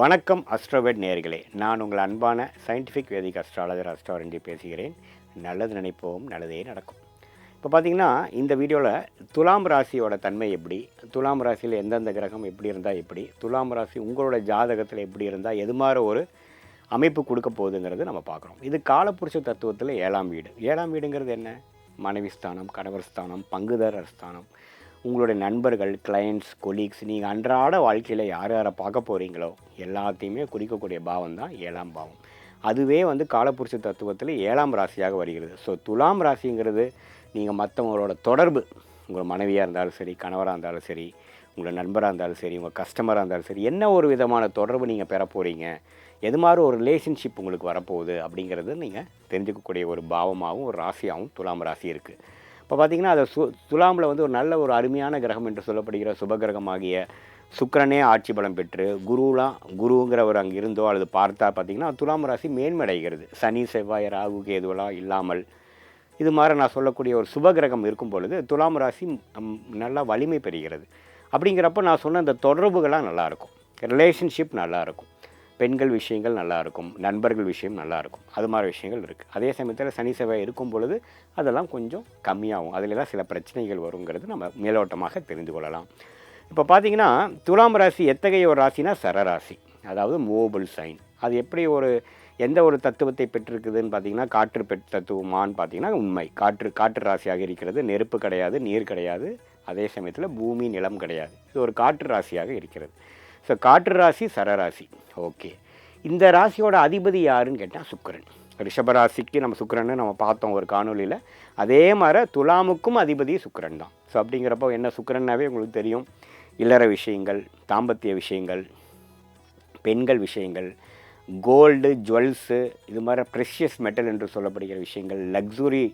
வணக்கம் அஸ்ட்ரோவேட் நேர்களே நான் உங்கள் அன்பான சயின்டிஃபிக் வேதிக் அஸ்ட்ராலஜர் அஸ்ட்ராரண்டி பேசுகிறேன். நல்லது நினைப்போம் நல்லதே நடக்கும். இப்போ பார்த்தீங்கன்னா இந்த வீடியோவில் துலாம் ராசியோட தன்மை எப்படி துலாம் ராசியில் எந்தெந்த கிரகம் எப்படி இருந்தால் எப்படி துலாம் ராசி உங்களோட ஜாதகத்தில் எப்படி இருந்தால் எது மாதிரி ஒரு அமைப்பு கொடுக்க போகுதுங்கிறது நம்ம பார்க்குறோம். இது காலப்புருஷ தத்துவத்தில் ஏழாம் வீடு. ஏழாம் வீடுங்கிறது என்ன? மனைவி ஸ்தானம் கணவர் ஸ்தானம் பங்குதாரர் ஸ்தானம். உங்களுடைய நண்பர்கள் கிளையண்ட்ஸ் கொலீக்ஸ் நீங்கள் அன்றாட வாழ்க்கையில் யார் யாரை பார்க்க போகிறீங்களோ எல்லாத்தையுமே குறிக்கக்கூடிய பாவம் தான் ஏழாம் பாவம். அதுவே வந்து காலப்புருஷ தத்துவத்தில் ஏழாம் ராசியாக வருகிறது. ஸோ துலாம் ராசிங்கிறது நீங்கள் மற்றவங்களோட தொடர்பு. உங்கள் மனைவியாக இருந்தாலும் சரி கணவராக இருந்தாலும் சரி உங்கள் நண்பராக இருந்தாலும் சரி உங்கள் கஸ்டமராக இருந்தாலும் சரி என்ன ஒரு விதமான தொடர்பு நீங்கள் பெற போகிறீங்க எது மாதிரி ஒரு ரிலேஷன்ஷிப் உங்களுக்கு வரப்போகுது? அப்படிங்கிறது நீங்கள் தெரிஞ்சுக்கக்கூடிய ஒரு பாவமாகவும் ஒரு ராசியாகவும் துலாம் ராசி இருக்குது இப்போ பார்த்தீங்கன்னா அதை சு துலாமில் வந்து ஒரு நல்ல ஒரு அருமையான கிரகம் என்று சொல்லப்படுகிற சுபகிரகமாகிய சுக்கரனே ஆட்சி பலம் பெற்று குருலாம் குருங்கிறவர் அங்கே இருந்தோ அல்லது பார்த்தா பார்த்தீங்கன்னா துலாம் ராசி மேன்மடைகிறது. சனி செவ்வாய் ராகு கேதுவெல்லாம் இல்லாமல். இது மாதிரி நான் சொல்லக்கூடிய ஒரு சுபகிரகம் இருக்கும் பொழுது துலாம் ராசி நல்லா வலிமை பெறுகிறது. அப்படிங்கிறப்ப நான் சொன்ன அந்த தொடர்புகள்லாம் நல்லாயிருக்கும் ரிலேஷன்ஷிப் நல்லாயிருக்கும் பெண்கள் விஷயங்கள் நல்லாயிருக்கும் நண்பர்கள் விஷயம் நல்லாயிருக்கும். அது மாதிரி விஷயங்கள் இருக்குது அதே சமயத்தில் சனி செவ்வாய் இருக்கும் பொழுது அதெல்லாம் கொஞ்சம் கம்மியாகும். அதிலெல்லாம் சில பிரச்சனைகள் வருங்கிறது நம்ம மேலோட்டமாக தெரிந்து கொள்ளலாம். இப்போ பார்த்தீங்கன்னா துலாம் ராசி எத்தகைய ஒரு ராசினா சரராசி. அதாவது மூவபிள் சைன் அது எப்படி ஒரு எந்த ஒரு தத்துவத்தை பெற்றிருக்குதுன்னு பார்த்தீங்கன்னா காற்று பெற் தத்துவமான்னு பார்த்தீங்கன்னா உண்மை. காற்று காற்று ராசியாக இருக்கிறது. நெருப்பு கிடையாது நீர் கிடையாது. அதே சமயத்தில் பூமி நிலம் கிடையாது. இது ஒரு காற்று ராசியாக இருக்கிறது. ஸோ காற்று ராசி சரராசி ஓகே இந்த ராசியோட அதிபதி யாருன்னு கேட்டால் சுக்கரன். ரிஷபராசிக்கு நம்ம சுக்கிரன்னு நம்ம பார்த்தோம் ஒரு காணொலியில் அதே மாதிரி துலாமுக்கும் அதிபதி சுக்கிரன் தான். ஸோ அப்படிங்கிறப்போ என்ன சுக்கரன்னாவே உங்களுக்கு தெரியும். இல்லற விஷயங்கள் தாம்பத்திய விஷயங்கள் பெண்கள் விஷயங்கள் கோல்டு ஜுவல்ஸு இது மாதிரி ப்ரெஷியஸ் மெட்டல் என்று சொல்லப்படுகிற விஷயங்கள் லக்ஸுரி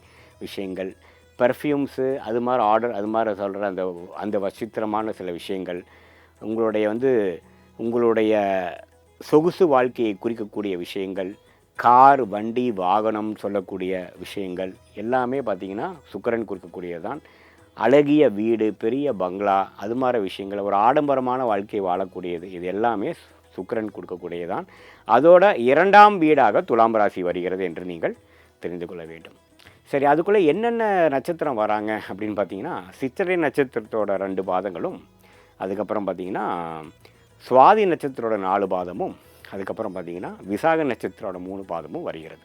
விஷயங்கள் பர்ஃப்யூம்ஸு அது மாதிரி ஆர்டர் அது மாதிரி சொல்கிற அந்த அந்த வசித்திரமான சில விஷயங்கள் உங்களுடைய வந்து உங்களுடைய சொகுசு வாழ்க்கையை குறிக்கக்கூடிய விஷயங்கள் கார் வண்டி வாகனம் சொல்லக்கூடிய விஷயங்கள் எல்லாமே பார்த்திங்கன்னா சுக்கரன் குறிக்கக்கூடியதான் அழகிய வீடு பெரிய பங்களா அது மாதிரி விஷயங்கள் ஒரு ஆடம்பரமான வாழ்க்கை வாழக்கூடியது இது எல்லாமே சுக்கரன் கொடுக்கக்கூடியதான் அதோட இரண்டாம் வீடாக துலாம் ராசி வருகிறது என்று நீங்கள் தெரிந்து கொள்ள வேண்டும். சரி அதுக்குள்ளே என்னென்ன நட்சத்திரம் வராங்க அப்படின்னு பார்த்தீங்கன்னா சித்திரை நட்சத்திரத்தோட ரெண்டு பாதங்களும் அதுக்கப்புறம் பார்த்தீங்கன்னா சுவாதி நட்சத்திரோட நாலு பாதமும் அதுக்கப்புறம் பார்த்திங்கன்னா விசாக நட்சத்திரோட மூணு பாதமும் வருகிறது.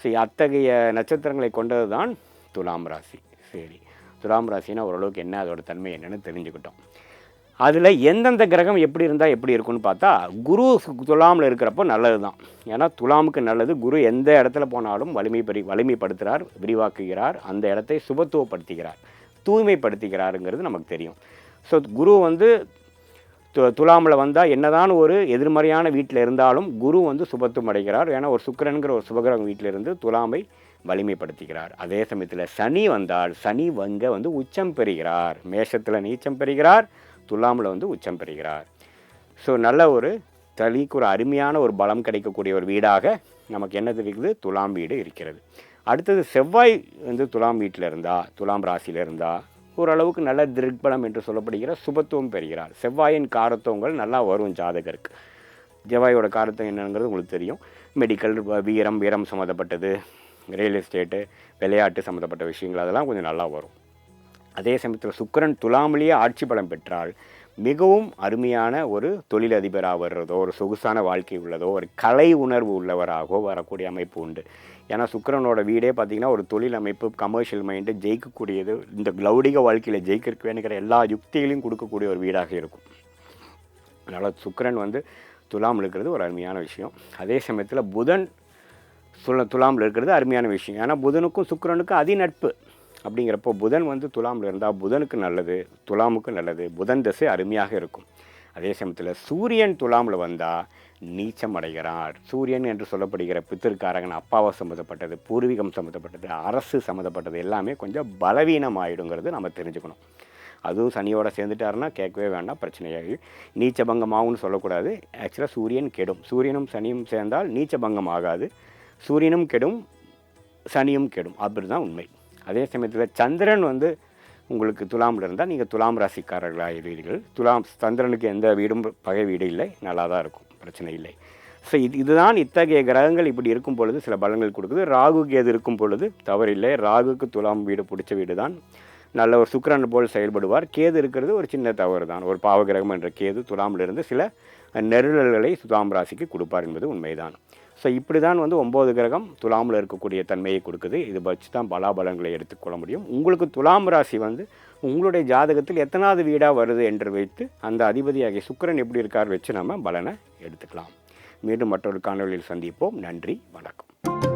ஸோ அத்தகைய நட்சத்திரங்களை கொண்டது தான் துலாம் ராசி. சரி துலாம் ராசினா ஓரளவுக்கு என்ன அதோட தன்மை என்னென்னு தெரிஞ்சுக்கிட்டோம். அதில் எந்தெந்த கிரகம் எப்படி இருந்தால் எப்படி இருக்கும்னு பார்த்தா குரு துலாமில் இருக்கிறப்போ நல்லது தான் ஏன்னா துலாமுக்கு நல்லது. குரு எந்த இடத்துல போனாலும் வலிமை பெரி வலிமைப்படுத்துகிறார் விரிவாக்குகிறார் அந்த இடத்தை சுபத்துவப்படுத்துகிறார் தூய்மைப்படுத்துகிறாருங்கிறது நமக்கு தெரியும். ஸோ குரு வந்து து துலாமில் வந்தால் என்னதான் ஒரு எதிர்மறையான வீட்டில் இருந்தாலும் குரு வந்து சுபத்துவம் அடைகிறார். ஏன்னா ஒரு சுக்கரனுங்கிற ஒரு சுபகிரகம் வீட்டில் இருந்து துலாமை வலிமைப்படுத்துகிறார். அதே சமயத்தில் சனி வந்தால் சனி வங்க வந்து உச்சம் பெறுகிறார். மேஷத்தில் நீச்சம் பெறுகிறார். துலாமில் வந்து உச்சம் பெறுகிறார். ஸோ நல்ல ஒரு தளிக்கு ஒரு அருமையான ஒரு பலம் கிடைக்கக்கூடிய ஒரு வீடாக நமக்கு என்ன தெரிவிக்குது துலாம் வீடு இருக்கிறது. அடுத்தது செவ்வாய் வந்து துலாம் வீட்டில் இருந்தால் துலாம் ராசியில் இருந்தால் ஓரளவுக்கு நல்ல திருக்பலம் என்று சொல்லப்படுகிற சுபத்துவம் பெறுகிறார். செவ்வாயின் காரத்துவங்கள் நல்லா வரும் ஜாதகருக்கு. செவ்வாயோட காரத்துவம் என்னங்கிறது உங்களுக்கு தெரியும். மெடிக்கல் வீரம் வீரம் சம்மந்தப்பட்டது ரியல் எஸ்டேட்டு விளையாட்டு சம்மந்தப்பட்ட விஷயங்கள் அதெல்லாம் கொஞ்சம் நல்லா வரும். அதே சமயத்தில் சுக்கிரன் துலாமிலேயே ஆட்சி பலம் பெற்றால் மிகவும் அருமையான ஒரு தொழிலதிபராக வர்றதோ ஒரு சொகுசான வாழ்க்கை உள்ளதோ ஒரு கலை உணர்வு உள்ளவராகவோ வரக்கூடிய அமைப்பு உண்டு. ஏன்னா சுக்கரனோட வீடே பார்த்திங்கன்னா ஒரு தொழில் அமைப்பு கமர்ஷியல் மைண்டு ஜெயிக்கக்கூடியது. இந்த லௌடிக வாழ்க்கையில் ஜெயிக்கிறதுக்கு வேணுங்கிற எல்லா யுக்திகளையும் கொடுக்கக்கூடிய ஒரு வீடாக இருக்கும். அதனால் சுக்கரன் வந்து துலாம் இருக்கிறது ஒரு அருமையான விஷயம். அதே சமயத்தில் புதன் சுல துலாமில் இருக்கிறது அருமையான விஷயம். ஏன்னா புதனுக்கும் சுக்கிரனுக்கும் அதிநட்பு அப்படிங்கிறப்போ புதன் வந்து துலாமில் இருந்தால் புதனுக்கு நல்லது துலாமுக்கு நல்லது புதன் திசை அருமையாக இருக்கும். அதே சமயத்தில் சூரியன் துலாமில் வந்தால் நீச்சம் அடைகிறார் சூரியன் என்று சொல்லப்படுகிற பித்திருக்காரகன் அப்பாவை சம்மந்தப்பட்டது பூர்வீகம் சம்மந்தப்பட்டது அரசு சம்மந்தப்பட்டது எல்லாமே கொஞ்சம் பலவீனம் ஆயிடுங்கிறது நம்ம தெரிஞ்சுக்கணும். அதுவும் சனியோட சேர்ந்துட்டாருன்னா கேட்கவே வேண்டாம் பிரச்சனையாகி. நீச்சபங்கமாகும்னு சொல்லக்கூடாது. ஆக்சுவலாக சூரியன் கெடும். சூரியனும் சனியும் சேர்ந்தால் நீச்சபங்கம் ஆகாது சூரியனும் கெடும் சனியும் கெடும். அப்படி தான் உண்மை. அதே சமயத்தில் சந்திரன் வந்து உங்களுக்கு துலாம் இருந்தால் நீங்கள் துலாம் ராசிக்காரர்களாக இருவீர்கள் துலாம் சந்திரனுக்கு எந்த வீடும் பகை வீடு இல்லை நல்லா தான் இருக்கும் பிரச்சனை இல்லை. ஸோ இது இதுதான் இத்தகைய கிரகங்கள் இப்படி இருக்கும் பொழுது சில பலன்கள் கொடுக்குது. ராகுக்கு எது இருக்கும் பொழுது? தவறில்லை. ராகுக்கு துலாம் வீடு பிடிச்ச வீடு தான் நல்ல ஒரு சுக்கரன் போல் செயல்படுவார். கேது இருக்கிறது ஒரு சின்ன தவறு தான். ஒரு பாவகிரகம் என்ற கேது துலாமிலிருந்து சில நெருடல்களை துலாம் ராசிக்கு கொடுப்பார் என்பது உண்மைதான். ஸோ இப்படி தான் வந்து ஒம்பது கிரகம் துலாமில் இருக்கக்கூடிய தன்மையை கொடுக்குது. இது வச்சு தான் பலாபலங்களை எடுத்துக்கொள்ள முடியும். உங்களுக்கு துலாம் ராசி வந்து உங்களுடைய ஜாதகத்தில் எத்தனாவது வீடாக வருது என்று வைத்து அந்த அதிபதியாகிய சுக்கிரன் எப்படி இருக்கார் வச்சு நம்ம பலனை எடுத்துக்கலாம். மீண்டும் மற்றொரு காணொலியில் சந்திப்போம். நன்றி வணக்கம்.